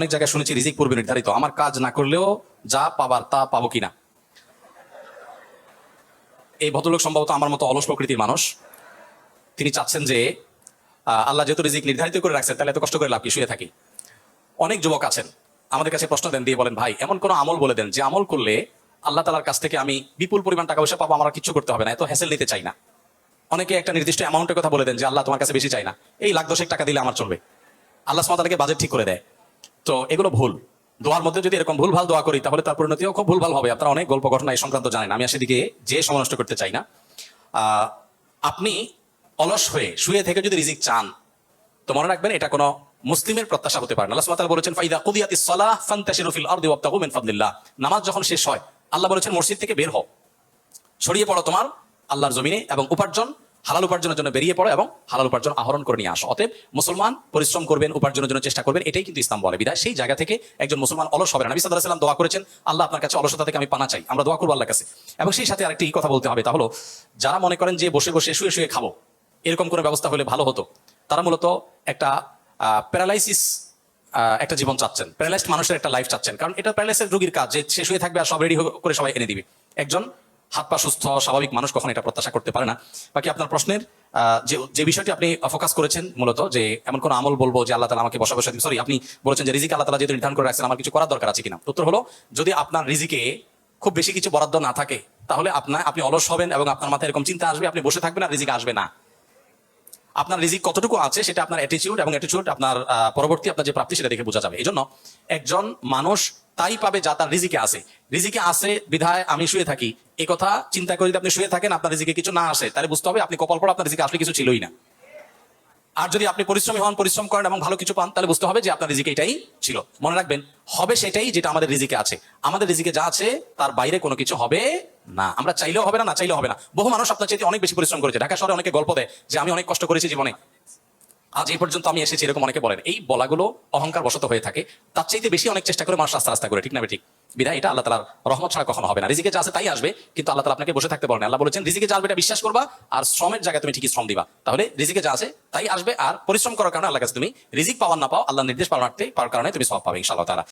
অনেক জায়গায় শুনেছি রিজিক পূর্বে নির্ধারিত। আমার কাজ না করলেও যা পাবার তা পাবো কিনা? এই ভদ্রলোক সম্ভবত আমার মতো অলস প্রকৃতির মানুষ। তিনি চাচ্ছেন যে আল্লাহ যেহেতু রিজিক নির্ধারিত করে রাখছেন, তাহলে এত কষ্ট করে লাভ কি? শুয়ে থাকি। অনেক যুবক আছেন, আমাদের কাছে প্রশ্ন দেন, দিয়ে বলেন, ভাই, এমন কোনো আমল বলে দেন যে আমল করলে আল্লাহ তালার কাছ থেকে আমি বিপুল পরিমাণ টাকা পয়সা পাবো, আমার কিচ্ছু করতে হবে না, এত হ্যাসেল নিতে চাই না। অনেকে একটা নির্দিষ্ট অ্যামাউন্টের কথা বলে দেন যে, আল্লাহ তোমার কাছে বেশি চাই না। এই লাখ দশেক টাকা দিলে আমার চলবে। আল্লাহ সুমাতাকে বাজেট ঠিক করে দেয়। তো এগুলো ভুল। দোয়ার মধ্যে যদি এরকম ভুলভাল দোয়া করি, তাহলে তার পরিণতিও খুব ভুলভাল হবে। আপনারা অনেক গল্প ঘটনা এই সংক্রান্ত জানেন। আমি সেদিকে যে সময় নষ্ট করতে চাই না। আপনি অলস হয়ে শুয়ে থেকে যদি রিজিক চান, তো মনে রাখবেন এটা কোনো মুসলিমের প্রত্যাশা হতে পারে না। আল্লাহ বলেছেন, ফাইদা কুদিয়াতিস সালাহ ফান্তাশিরু ফিল আরদি ওয়াবতাগু নামাজ যখন শেষ হয়, আল্লাহ বলেছেন, মসজিদ থেকে বের হও। ছড়িয়ে পড়ো তোমার আল্লাহর জমিনে এবং উপার্জন হালাল উপার্জনের জন্য বেরিয়ে পড়ো এবং হালাল উপার্জন আহরণ করে নিয়ে আসো। অতএব মুসলমান পরিশ্রম করবেন, উপার্জনের জন্য চেষ্টা করবেন, এটাই কিন্তু ইসলাম বলে। বিদায়। সেই জায়গা থেকে একজন মুসলমান অলস হবে না। নবী সাল্লাম দোয়া করেছেন, আল্লাহ আপনার কাছে অলসতা থেকে আমি পানা চাই, আমরা দোয়া করব আল্লাহ কাছে। এবং সেই সাথে আরেকটি কথা বলতে হবে, তা হলো, যারা মনে করেন যে বসে বসে শুয়ে শুয়ে খাব, এরকম কোনো ব্যবস্থা হলে ভালো হতো, তারা মূলত একটা প্যারালাইসিস একটা জীবন চাচ্ছেন প্যারালাইজড মানুষের একটা লাইফ চাচ্ছেন। কারণ এটা প্যারালাইসিস রোগীর কাজ, যে শুয়ে থাকবে আর সব রেডি করে সবাই এনে দিবে। একজন হাত পা সুস্থ স্বাভাবিক মানুষ কখন এটা প্রত্যাশা করতে পারে না। বাকি আপনার প্রশ্নের যে যে বিষয়টি আপনি ফোকাস করেছেন মূলত, যে এমন কোন আমল বলব যে আল্লাহ তালা আমাকে বসা বসা সরি আপনি বলেছেন যে রিজিক আল্লাহ তালা যেহেতু নির্ধারণ করে রাখছেন, আমার কিছু করার দরকার আছে কিনা? উত্তর হলো, যদি আপনার রিজিকে খুব বেশি কিছু বরাদ্দ না থাকে, তাহলে আপনার আপনি অলস হবেন এবং আপনার মাথায় এরকম চিন্তা আসবে, আপনি বসে থাকবেন আর রিজিক আসবে না। আপনার রিজিক কতটুকু আছে সেটা আপনার অ্যাটিটিউড এবং অ্যাটিটিউড আপনার পরবর্তী আপনার যে প্রাপ্তি সেটা দেখে বোঝা যাবে। এই জন্য একজন মানুষ তাই পাবে যা তার রিজিকে আছে। রিজিকে আছে বিধায় আমি শুয়ে থাকি। এই কথা চিন্তা করে যদি আপনি শুয়ে থাকেন, আপনার রিজিকে কিছু না আসে, তাহলে বুঝতে হবে আপনি কপাল পর আপনার রিজিকে আসলে কিছু ছিলই না। আর যদি আপনি পরিশ্রমী হন, পরিশ্রম করেন এবং ভালো কিছু পান, তাহলে বুঝতে হবে যে আপনার রিজিকে এটাই ছিল। মনে রাখবেন, হবে সেটাই যেটা আমাদের রিজিকে আছে। আমাদের রিজিকে যা আছে, তার বাইরে কোনো কিছু হবে না, আমরা চাইলেও হবে না না চাইলেও হবে না। বহু মানুষ আপনার চাইতে অনেক বেশি পরিশ্রম করেছে। ঢাকা শহরে অনেকে গল্প দেয় যে, আমি অনেক কষ্ট করেছি জীবনে। আজ এই পর্যন্ত আমি এসেছি, এরকম অনেকে বলেন। এই বলাগুলো অহংকার বশত হয়ে থাকে। তার চাইতে বেশি অনেক চেষ্টা করে মানুষ আস্তে রাস্তা করে, ঠিক না ঠিক। বিদায় এটা আল্লাহ তালার রহমত ছাড়া কখনো হবে না। রিজিকে যা আছে তাই আসবে, কিন্তু আল্লাহ তালা আপনাকে বসে থাকতে বলেন। আল্লাহ বলেছেন, রিজিকে যা এটা বিশ্বাস করবা আর শ্রমের জায়গায় তুমি ঠিকই শ্রম দিবা। তাহলে রিজিকে যা আছে তাই আসবে আর পরিশ্রম করার কারণে আল্লাহ কাছে তুমি রিজিক পাওয়ার না পাও আল্লাহ নির্দেশ পাওয়ার কারণে তুমি সব পাবে ইনশাআল্লাহ